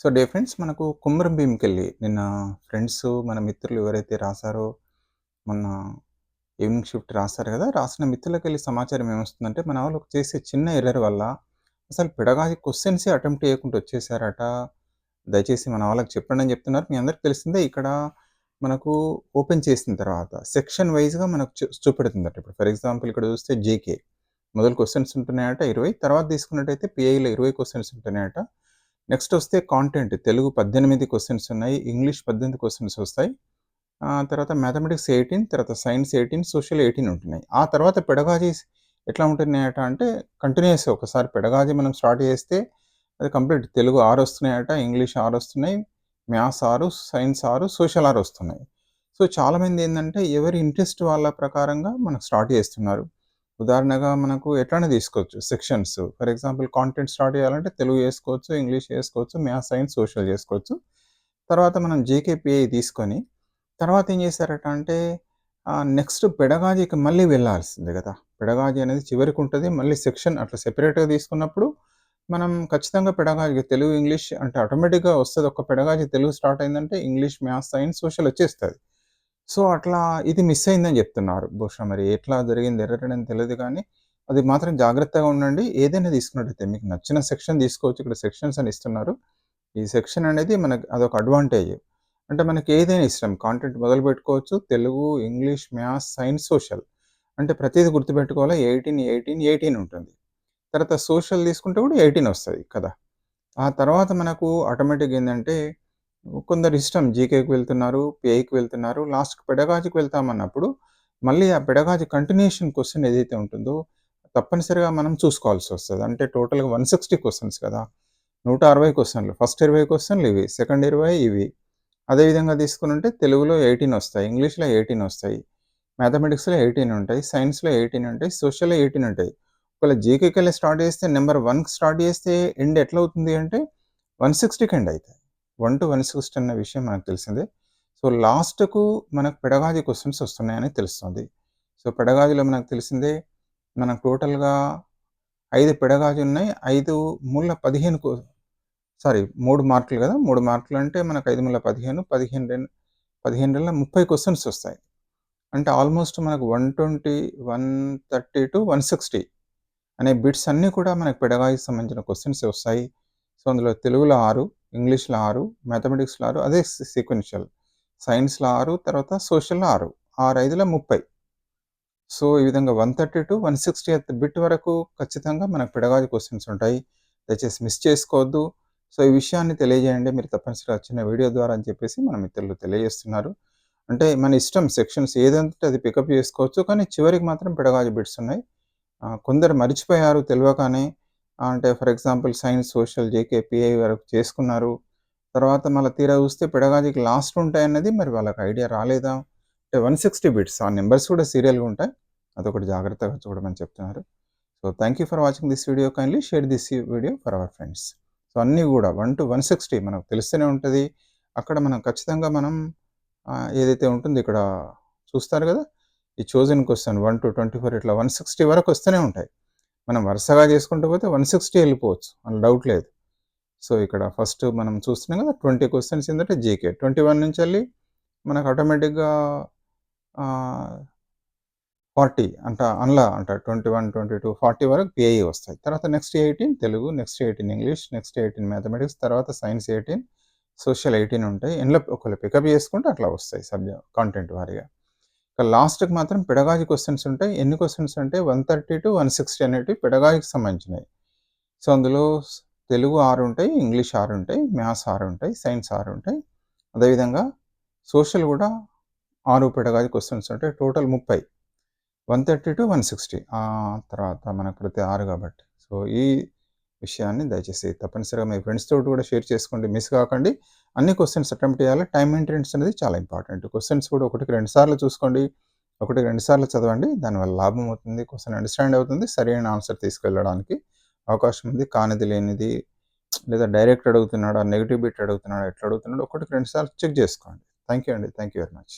So day friends మనకు కుమ్మరం భీమ్‌కెళ్ళి నిన్న friends, మన మిత్రులు ఎవరైతే రాశారో మొన్న ఈవినింగ్ షిఫ్ట్ రాస్తారు కదా రాసిన మిత్రులకెళ్ళి సమాచారం ఏమొస్తుందంటే, మన వాళ్ళు చేసే చిన్న ఎర్రర్ వల్ల అసలు పెడగాజీ క్వశ్చన్సే అటెంప్ట్ చేయకుండా వచ్చేసారట. దయచేసి మన వాళ్ళకి చెప్పండి అని చెప్తున్నారు. మీ అందరికి తెలిసిందే ఇక్కడ మనకు ఓపెన్ చేసిన తర్వాత సెక్షన్ వైస్‌గా మనకు చూపెడుతుందట. ఇప్పుడు ఫర్ ఎగ్జాంపుల్ ఇక్కడ చూస్తే జేకే మొదలు క్వశ్చన్స్ ఉంటున్నాయట 20. తర్వాత తీసుకున్నట్టయితే పిఐలో ఇరవై క్వశ్చన్స్ ఉంటున్నాయట. నెక్స్ట్ వస్తే కాంటెంట్ తెలుగు పద్దెనిమిది క్వశ్చన్స్ ఉన్నాయి. ఇంగ్లీష్ పద్దెనిమిది క్వశ్చన్స్ వస్తాయి. తర్వాత మ్యాథమెటిక్స్ 18 తర్వాత సైన్స్ 18 సోషల్ 18 ఉంటున్నాయి. ఆ తర్వాత పెడగాజీస్ ఎట్లా ఉంటున్నాయట అంటే కంటిన్యూస్ ఒకసారి పెడగాజీ మనం స్టార్ట్ చేస్తే అది కంప్లీట్ తెలుగు ఆరు వస్తున్నాయట. ఇంగ్లీష్ ఆరు వస్తున్నాయి. మ్యాథ్స్ ఆరు సైన్స్ ఆరు సోషల్ ఆరు వస్తున్నాయి. సో చాలామంది ఏంటంటే ఎవరి ఇంట్రెస్ట్ వాళ్ళ ప్రకారంగా మనకు స్టార్ట్ చేస్తున్నారు. ఉదాహరణగా మనకు ఎట్లానే తీసుకోవచ్చు sections. For example content start చేయాలంటే తెలుగు చేసుకోవచ్చు, ఇంగ్లీష్ చేసుకోవచ్చు, మ్యాథ్స్, సైన్స్, సోషల్ చేసుకోవచ్చు. తర్వాత మనం జీకే, తీసుకొని తర్వాత ఏం చేశారట అంటే నెక్స్ట్ పెడగాజీకి మళ్ళీ వెళ్ళాల్సిందే కదా పెడగాజీ అనేది చివరికి ఉంటుంది మళ్ళీ సెక్షన్ అట్లా సెపరేట్‌గా తీసుకున్నప్పుడు మనం ఖచ్చితంగా పెడగాజీ తెలుగు, ఇంగ్లీష్ అంటే ఆటోమేటిక్‌గా వస్తుంది ఒక పెడగాజీ తెలుగు స్టార్ట్ అయిందంటే ఇంగ్లీష్, మ్యాథ్స్, సైన్స్, సోషల్ వచ్చేస్తుంది సో అట్లా ఇది మిస్ అయిందని చెప్తున్నారు. బహుశా మరి ఎట్లా జరిగింది ఎర్రర్ అనేది కానీ అది మాత్రం జాగ్రత్తగా ఉండండి. ఏదైనా తీసుకున్నట్టయితే మీకు నచ్చిన సెక్షన్ తీసుకోవచ్చు. ఇక్కడ సెక్షన్స్ అని ఇస్తున్నారు. ఈ సెక్షన్ అనేది మనకు అదొక అడ్వాంటేజ్. అంటే మనకి ఏదైనా ఇష్టం కాంటెంట్ మొదలు పెట్టుకోవచ్చు Telugu, English, maths, science, social అంటే ప్రతిదీ గుర్తుపెట్టుకోవాలి. 18, 18, 18 ఉంటుంది. తర్వాత సోషల్ తీసుకుంటే కూడా ఎయిటీన్ వస్తుంది కదా! ఆ తర్వాత మనకు ఆటోమేటిక్ ఏంటంటే కొందరి ఇష్టం జీకేకి వెళ్తున్నారు, పిఐకి వెళ్తున్నారు. లాస్ట్‌కి పెడగాజుకి వెళ్తామన్నప్పుడు మళ్ళీ ఆ పెడగాజు కంటిన్యూషన్ క్వశ్చన్ ఏదైతే ఉంటుందో తప్పనిసరిగా మనం చూసుకోవాల్సి వస్తుంది అంటే టోటల్‌గా వన్ సిక్స్టీ క్వశ్చన్స్ కదా! నూట అరవై క్వశ్చన్లు ఫస్ట్ ఇరవై క్వశ్చన్లు ఇవి. సెకండ్ 20 ఇవి. అదే విధంగా తెలుగులో 18 వస్తాయి. ఇంగ్లీష్‌లో 18 వస్తాయి. మ్యాథమెటిక్స్‌లో 18 ఉంటాయి. సైన్స్‌లో 18 ఉంటాయి. సోషల్‌లో 18 ఉంటాయి. ఒకవేళ జీకేకెళ్ళి స్టార్ట్ చేస్తే నెంబర్ వన్కి స్టార్ట్ చేస్తే ఎండ్ ఎట్లా అవుతుంది అంటే 160కి ఎండ్ అవుతాయి వన్ టు వన్ సిక్స్ అన్న విషయం మనకు తెలిసిందే. సో లాస్ట్‌కు మనకు పెడగాజీ క్వశ్చన్స్ వస్తున్నాయని తెలుస్తుంది. సో పెడగాజీలో మనకు తెలిసిందే మనకు టోటల్‌గా ఐదు పెడగాజు ఉన్నాయి. ఐదు మూల 15 కు సారీ మూడు మార్కులు కదా మూడు మార్కులు అంటే మనకు ఐదు మూల 15, 15 రెం 15 రెండ్ల 30 క్వెషన్స్ వస్తాయి. అంటే ఆల్మోస్ట్ మనకు 120, 130-160 అనే బిట్స్ అన్నీ కూడా మనకు పెడగాయికి సంబంధించిన క్వశ్చన్స్ వస్తాయి. సో అందులో తెలుగులో ఆరు ఇంగ్లీష్‌లో ఆరు మ్యాథమెటిక్స్‌లో ఆరు అదే సీక్వెన్షియల్. సైన్స్‌లో ఆరు తర్వాత సోషల్‌లో ఆరు ఆరు ఐదులో ముప్పై సో ఈ విధంగా 130-160థ్ బిట్ వరకు ఖచ్చితంగా మనకు పెడగాజీ క్వశ్చన్స్ ఉంటాయి. దయచేసి మిస్ చేసుకోవద్దు. సో ఈ విషయాన్ని తెలియజేయండి. మీరు తప్పనిసరిగా చిన్న వీడియో ద్వారా అని చెప్పేసి మన మిత్రులు తెలియజేస్తున్నారు. అంటే మన ఇష్టం సెక్షన్స్ ఏదంటే అది పికప్ చేసుకోవచ్చు. కానీ చివరికి మాత్రం పిడగాజు బిట్స్ ఉన్నాయి. కొందరు మర్చిపోయారు తెలియగానే అంటే for example science, social, GK, వరకు చేసుకున్నారు. తర్వాత మళ్ళీ తీరా చూస్తే పెడగాజీకి లాస్ట్ ఉంటాయన్నది మరి వాళ్ళకి ఐడియా రాలేదా? అంటే 160 బిట్స్ ఆ నెంబర్స్ కూడా సీరియల్‌గా ఉంటాయి. అదొకటి జాగ్రత్తగా చూడమని చెప్తున్నారు. So thank you for watching this video. Kindly share this video for our friends. So అన్నీ కూడా 1-160 మనకు తెలుస్తూనే ఉంటుంది అక్కడ మనం ఖచ్చితంగా మనం ఏదైతే ఉంటుందో ఇక్కడ చూస్తారు కదా ఈ చోజన్ క్వెషన్ 1-24 ఇట్లా 160 వరకు వస్తూనే ఉంటాయి. మనం వరుసగా చేసుకుంటూ పోతే 160 వెళ్ళిపోవచ్చు. అందులో డౌట్ లేదు. సో ఇక్కడ ఫస్ట్ మనం చూస్తున్నాం కదా ట్వంటీ క్వశ్చన్స్ ఏంటంటే జీకే. ట్వంటీ వన్ నుంచి వెళ్ళి మనకు ఆటోమేటిక్‌గా ఫార్టీ అంట అన్లా అంట twenty one twenty two forty వరకు పిఐ వస్తాయి. తర్వాత next 18 Telugu, next 18 English, next 18 mathematics, తర్వాత సైన్స్ 18, సోషల్ 18 ఉంటాయి. ఇందులో ఒకళ్ళు పికప్ చేసుకుంటే అట్లా వస్తాయి సబ్జెక్ట్ కాంటెంట్ వారిగా ఇక లాస్ట్‌కి మాత్రం పెడగాజీ క్వశ్చన్స్ ఉంటాయి. ఎన్ని క్వశ్చన్స్ అంటే 130-160 అనేటివి పెడగాజీకి సంబంధించినవి సో అందులో తెలుగు ఆరు ఉంటాయి, ఇంగ్లీష్ ఆరు ఉంటాయి, మ్యాథ్స్ ఆరు ఉంటాయి, సైన్స్ ఆరు ఉంటాయి. అదేవిధంగా సోషల్ కూడా 6 పెడగాజీ క్వశ్చన్స్ ఉంటాయి. టోటల్ 30. 130-160 ఆ తర్వాత మనకు ప్రతి ఆరు కాబట్టి. సో ఈ విషయాన్ని దయచేసి తప్పనిసరిగా మీ ఫ్రెండ్స్ తోటి కూడా షేర్ చేసుకోండి. మిస్ కాకండి. అన్ని క్వశ్చన్స్ అటెంప్ట్ చేయాలి. టైం మెయింటెనెన్స్ అనేది చాలా ఇంపార్టెంట్. క్వశ్చన్స్ కూడా ఒకటికి రెండు సార్లు చూసుకోండి. ఒకటికి రెండు సార్లు చదవండి. దానివల్ల లాభం అవుతుంది. క్వశ్చన్ అండర్‌స్టాండ్ అవుతుంది. సరైన ఆన్సర్ తీసుకెళ్ళడానికి అవకాశం ఉంది. కానిది లేనిది లేదా డైరెక్ట్ అడుగుతున్నాడా, నెగిటివ్ బిట్ అడుగుతున్నాడా, ఎట్లా అడుగుతున్నాడో ఒకటికి రెండు సార్లు చెక్ చేసుకోండి. థ్యాంక్ యూ అండి. Thank you very much.